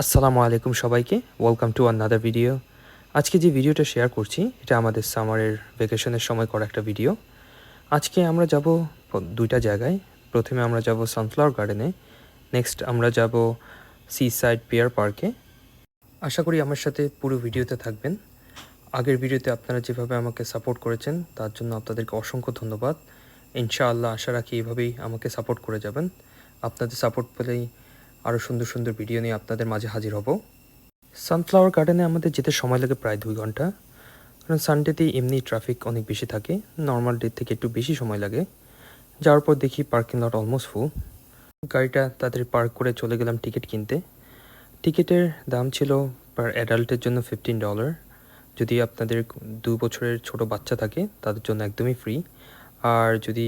আসসালামু আলাইকুম সবাইকে। ওয়েলকাম টু আনাদার ভিডিও আজকে যে ভিডিওটা শেয়ার করছি, এটা আমাদের সামারের ভেকেশনের সময় করা একটা ভিডিও আজকে আমরা যাব দুইটা জায়গায়। প্রথমে আমরা যাব সানফ্লাওয়ার গার্ডেনে নেক্সট আমরা যাব সি সাইড পিয়ার পার্কে আশা করি আমার সাথে পুরো ভিডিওতে থাকবেন। আগের ভিডিওতে আপনারা যেভাবে আমাকে সাপোর্ট করেছেন, তার জন্য আপনাদেরকে অসংখ্য ধন্যবাদ। ইনশাআল্লাহ আশা রাখি এভাবেই আমাকে সাপোর্ট করে যাবেন। আপনাদের সাপোর্ট পেলেই আরও সুন্দর সুন্দর ভিডিও নিয়ে আপনাদের মাঝে হাজির হব। সানফ্লাওয়ার গার্ডেনে আমাদের যেতে সময় লাগে প্রায় দুই ঘণ্টা। কারণ সানডেতে এমনি ট্রাফিক অনেক বেশি থাকে নর্মাল ডে থেকে একটু বেশি সময় লাগে। যাওয়ার পর দেখি পার্কিং লট অলমোস্ট ফুল গাড়িটা তাদের পার্ক করে চলে গেলাম টিকিট কিনতে। টিকিটের দাম ছিল পার অ্যাডাল্টের জন্য ফিফটিন ডলার যদি আপনাদের দু বছরের ছোট বাচ্চা থাকে, তাদের জন্য একদমই ফ্রি আর যদি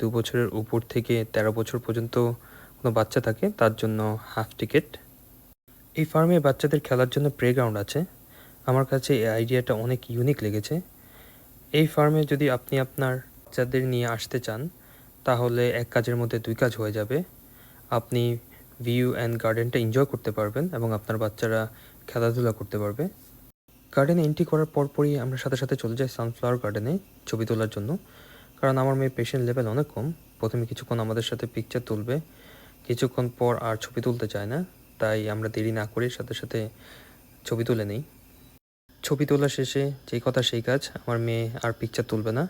দু বছরের উপর থেকে তেরো বছর পর্যন্ত কোনো বাচ্চা থাকে, তার জন্য হাফ টিকিট এই ফার্মে বাচ্চাদের খেলার জন্য প্লেগ্রাউন্ড আছে। আমার কাছে এই আইডিয়াটা অনেক ইউনিক লেগেছে। এই ফার্মে যদি আপনি আপনার বাচ্চাদের নিয়ে আসতে চান, তাহলে এক কাজের মধ্যে দুই কাজ হয়ে যাবে। আপনি ভিউ অ্যান্ড গার্ডেনটা এনজয় করতে পারবেন এবং আপনার বাচ্চারা খেলাধুলা করতে পারবে। গার্ডেনে এন্ট্রি করার পরপরই আমরা সাথে সাথে চলে যাই সানফ্লাওয়ার গার্ডেনে ছবি তোলার জন্য। কারণ আমার মেয়ে পেশেন্ট লেভেল অনেক কম। প্রথমে কিছুক্ষণ আমাদের সাথে পিকচার তুলবে। কিছুক্ষণ পর আর ছবি তুলতে চায় না, তাই আমরা দেরি না করে সাথে সাথে ছবি তুলে নিই। ছবি তোলা শেষে যেই কথা সেই কাজ, আমার মেয়ে আর পিকচার তুলবে না,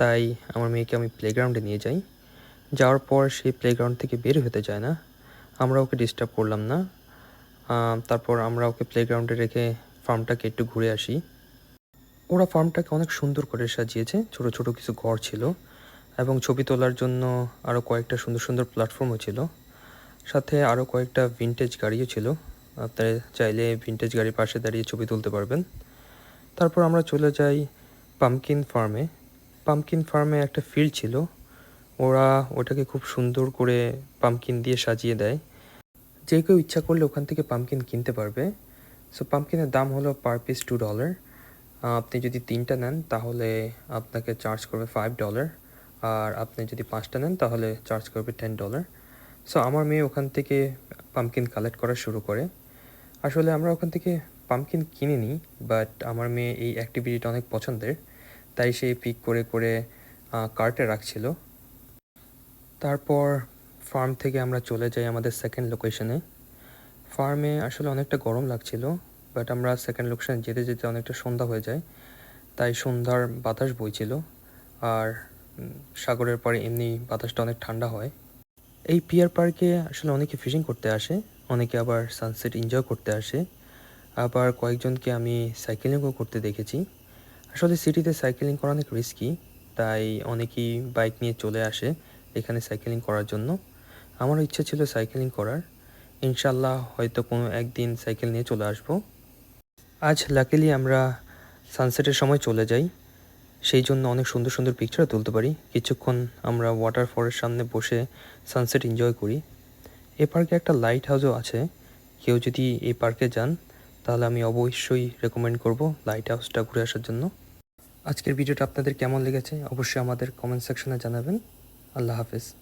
তাই আমার মেয়েকে আমি প্লেগ্রাউন্ডে নিয়ে যাই। যাওয়ার পর সে প্লেগ্রাউন্ড থেকে বের হতে চায় না, আমরা ওকে ডিস্টার্ব করলাম না। তারপর আমরা ওকে প্লেগ্রাউন্ডে রেখে ফার্মটাকে একটু ঘুরে আসি। ওরা ফার্মটাকে অনেক সুন্দর করে সাজিয়েছে, ছোট ছোট কিছু ঘর ছিল এবং ছবি তোলার জন্য আরও কয়েকটা সুন্দর সুন্দর প্ল্যাটফর্মও ছিল। সাথে আরও কয়েকটা ভিনটেজ গাড়িও ছিল। আপনারা চাইলে ভিনটেজ গাড়ির পাশে দাঁড়িয়ে ছবি তুলতে পারবেন। তারপর আমরা চলে যাই পামকিন ফার্মে পামকিন ফার্মে একটা ফিল্ড ছিল। ওরা ওটাকে খুব সুন্দর করে পামকিন দিয়ে সাজিয়ে দেয়। যে কেউ ইচ্ছা করলে ওখান থেকে পামকিন কিনতে পারবে। সো পামকিনের দাম হলো পার পিস টু ডলার আপনি যদি তিনটা নেন, তাহলে আপনাকে চার্জ করবে ফাইভ ডলার আর আপনি যদি পাঁচটা নেন, তাহলে চার্জ করবে টেন ডলার সো আমার মেয়ে ওখান থেকে পামকিন কালেক্ট করা শুরু করে। আসলে আমরা ওখান থেকে পামকিন কিনে নিই বাট আমার মেয়ে এই অ্যাক্টিভিটিটা অনেক পছন্দের, তাই সে পিক করে করে কার্টে রাখছিল। তারপর ফার্ম থেকে আমরা চলে যাই আমাদের সেকেন্ড লোকেশনে ফার্মে আসলে অনেকটা গরম লাগছিল বাট আমরা সেকেন্ড লোকেশনে যেতে যেতে অনেকটা সন্ধ্যা হয়ে যায়, তাই সন্ধ্যার বাতাস বইছিল। আর সাগরের পরে এমনি বাতাসটা অনেক ঠান্ডা হয়। এই পিয়ার পার্কে আসলে অনেকে ফিশিং করতে আসে, অনেকে আবার সানসেট এনজয় করতে আসে। আবার কয়েকজনকে আমি সাইকেলিংও করতে দেখেছি। আসলে সিটিতে সাইকেলিং করা অনেক রিস্কি তাই অনেকেই বাইক নিয়ে চলে আসে এখানে সাইকেলিং করার জন্য। আমারও ইচ্ছে ছিল সাইকেলিং করার। ইনশাল্লাহ হয়তো কোনো একদিন সাইকেল নিয়ে চলে আসব। আজ লাকিলি আমরা সানসেটের সময় চলে যাই। সেই জন্য অনেক সুন্দর সুন্দর পিকচার তুলতে পারি। কিছুক্ষণ আমরা ওয়াটার ফলের সামনে বসে সানসেট এনজয় করি। এ পার্কে একটা লাইট হাউসও আছে। কেউ যদি এই পার্কে যান, তাহলে আমি অবশ্যই রেকমেন্ড করব লাইট হাউসটা ঘুরে আসার জন্য। আজকের ভিডিওটা আপনাদের কেমন লেগেছে? অবশ্যই আমাদের কমেন্ট সেকশনে জানাবেন। আল্লাহ হাফেজ।